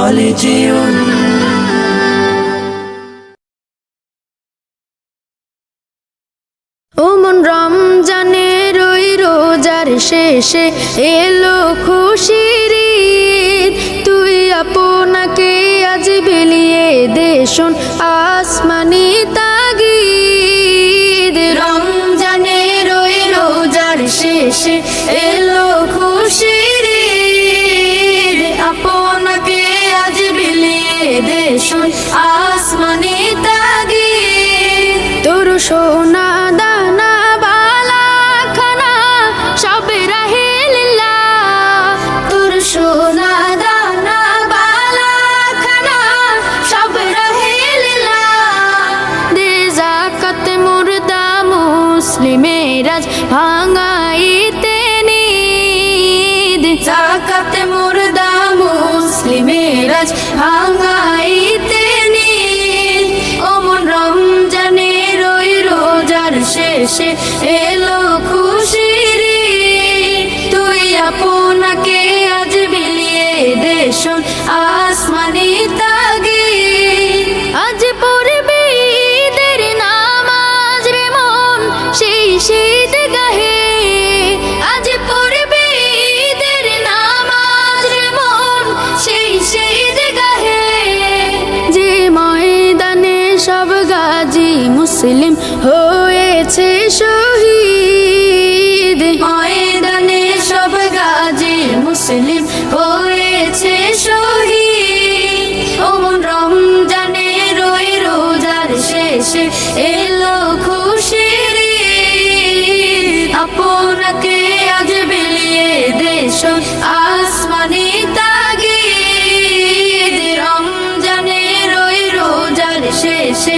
Collegium ও মন রমজানের ওই রোজার শেষে এলো খুশির তুই আপনাকে আজ বিলিয়ে দেশুন আসমানি তাগিদ। রমজানের ওই রোজার শেষে বিলিয়ে দে শোন আসমানি তোর সোনা দানা বালা খানা সব রাহিল্লা তোর সোনা দানা বালা খানা সব রাহিল্লা দে জাকাত মুর্দা মুসলিমের আজ ভাঙাইতে নিদ। জাকাত মুর্দা মুসলিমের আজ এলো খুশির। তুই আপনাকে আজ বিলিয়ে দেশন আসমানি মুসলিম হয়েছে শহীদ। ময়দানে সব গাজী মুসলিম হয়েছে শহীদ। ওমন রমজানের ওই রোজার শেষে এলো খুশির। আপনাকে আজ বিলিয়ে দেশ আসমানি তাগিদ। রমজানের ওই রোজার শেষে